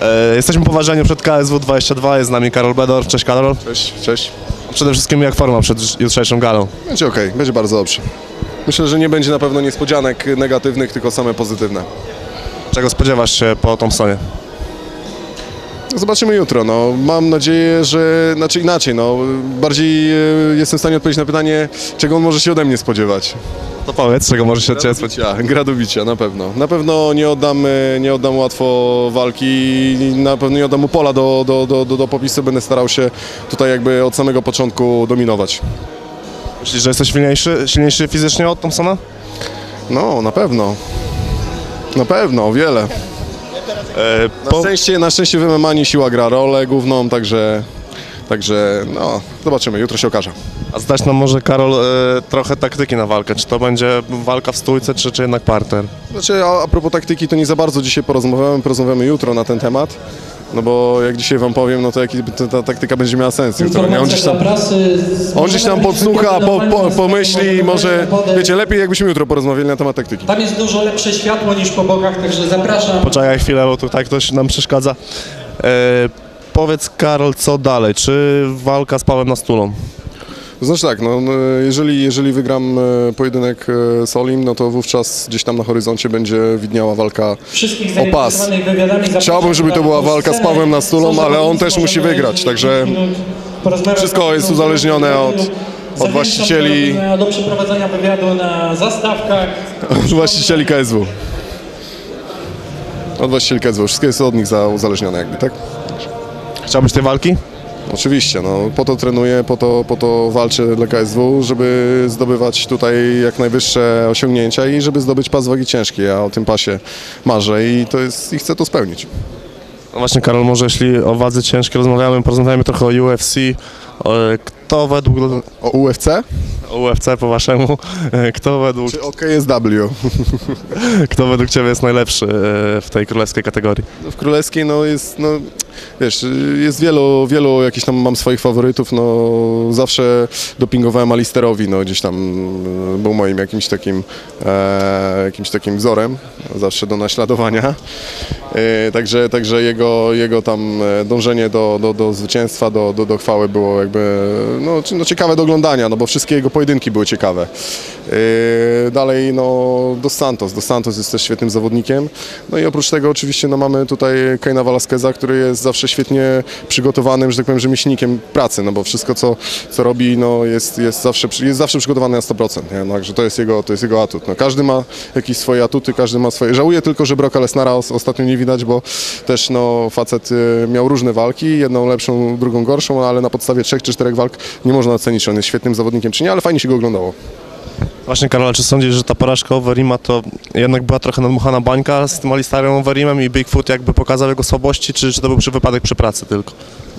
E, jesteśmy po ważeniu przed KSW 22, jest z nami Karol Bedor. Cześć Karol. Cześć, cześć. Przede wszystkim jak forma przed jutrzejszą galą? Będzie ok, będzie bardzo dobrze. Myślę, że nie będzie na pewno niespodzianek negatywnych, tylko same pozytywne. Czego spodziewasz się po Thompsonie? Zobaczymy jutro. No. Mam nadzieję, że. Znaczy inaczej, no. Bardziej e, jestem w stanie odpowiedzieć na pytanie, czego on może się ode mnie spodziewać. To powiedz, czego może się od Ciebie spodziewać. Gradobicia, gradobicia, na pewno. Na pewno nie oddam, e, nie oddam łatwo walki i na pewno nie oddam mu pola do, do, do, do, do popisu. Będę starał się tutaj jakby od samego początku dominować. Myślisz, że jesteś silniejszy, silniejszy fizycznie od Thompsona? No, na pewno. Na pewno, o wiele. E, Na po, szczęście, na szczęście w MMA nie siła gra rolę główną, także, także no, zobaczymy, jutro się okaże. a zdać nam może Karol e, trochę taktyki na walkę. Czy to będzie walka w stójce, czy, czy jednak parter? Znaczy, a, a propos taktyki, to nie za bardzo dzisiaj porozmawiamy, porozmawiamy jutro na ten temat. No bo jak dzisiaj wam powiem, no to jaki, to ta taktyka będzie miała sens jutro. Nie? On gdzieś tam, on gdzieś tam podsłucha, po, po, pomyśli, może, wiecie, lepiej jakbyśmy jutro porozmawiali na temat taktyki. Tam jest dużo lepsze światło niż po bokach, także zapraszam. Poczekaj chwilę, bo tutaj ktoś nam przeszkadza. E, powiedz Karol, co dalej? Czy walka z Pawłem Nastulą? Znaczy tak, no, no, jeżeli, jeżeli wygram e, pojedynek e, z Olim, no to wówczas gdzieś tam na horyzoncie będzie widniała walka o pas. Chciałbym, żeby to była walka z. Pawłem Nastulą, ale on też musi wygrać, także 10 minut porozmawiać wszystko jest uzależnione od- od właścicieli- Do, do przeprowadzenia wywiadu na zastawkach. od właścicieli KSW. Od właścicieli KSW. Wszystko jest od nich za uzależnione jakby, tak? Chciałbyś tej walki? Oczywiście, no, po to trenuję, po to, po to walczę dla KSW, żeby zdobywać tutaj jak najwyższe osiągnięcia i żeby zdobyć pas wagi ciężkiej. Ja o tym pasie marzę i to jest, i chcę to spełnić. No właśnie Karol, może jeśli o wadze ciężkiej rozmawiamy, porozmawiamy trochę o UFC. Kto według... O UFC O UFC po waszemu. Kto według, czy o KSW? kto według Ciebie jest najlepszy e, w tej królewskiej kategorii? W Królewskiej no jest, no wiesz, jest wielu, wielu jakichś tam mam swoich faworytów, no zawsze dopingowałem Alisterowi, no gdzieś tam e, był moim jakimś takim, e, jakimś takim wzorem, zawsze do naśladowania. E, także, także jego, jego tam e, dążenie do, do, do zwycięstwa, do, do, do chwały było jakby no, no, ciekawe do oglądania, no bo wszystkie jego pojedynki były ciekawe. E, dalej no Dos Santos, Dos Santos jest też świetnym zawodnikiem. No i oprócz tego oczywiście no, mamy tutaj Keina Velasqueza, który jest zawsze świetnie przygotowanym, że tak powiem, rzemieślnikiem pracy, no bo wszystko co, co robi no, jest, jest, zawsze, jest zawsze przygotowany na 100%, nie? No, także to jest jego, to jest jego atut. No, każdy ma jakieś swoje atuty, każdy ma swoje... Żałuję tylko, że Broka Lesnara os- ostatnio nie widać, bo też no, facet y, miał różne walki, jedną lepszą, drugą gorszą, ale na podstawie trzech czy czterech walk nie można ocenić, czy on jest świetnym zawodnikiem, czy nie, ale fajnie się go oglądało. Właśnie Karol, czy sądzisz, że ta porażka Overima to jednak była trochę nadmuchana bańka z tym Alistarem Overimem i Bigfoot jakby pokazał jego słabości, czy, czy to był przy wypadek przy pracy tylko?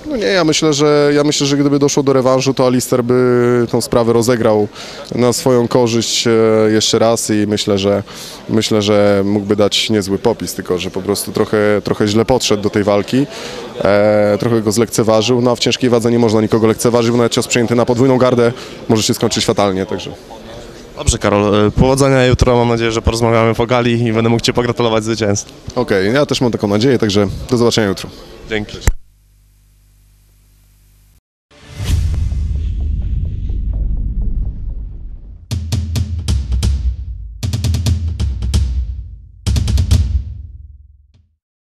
No nie, ja myślę, że ja myślę, że gdyby doszło do rewanżu, to Alister by tą sprawę rozegrał na swoją korzyść e, jeszcze raz i myślę, że myślę, że mógłby dać niezły popis, tylko że po prostu trochę, trochę źle podszedł do tej walki. E, trochę go zlekceważył, no a w ciężkiej wadze nie można nikogo lekceważyć, bo nawet cios przyjęty na podwójną gardę może się skończyć fatalnie, także. Dobrze Karol, e, powodzenia jutro, mam nadzieję, że porozmawiamy po gali i będę mógł Ci pogratulować zwycięstwa. Okej, ja też mam taką nadzieję, także do zobaczenia jutro. Dzięki.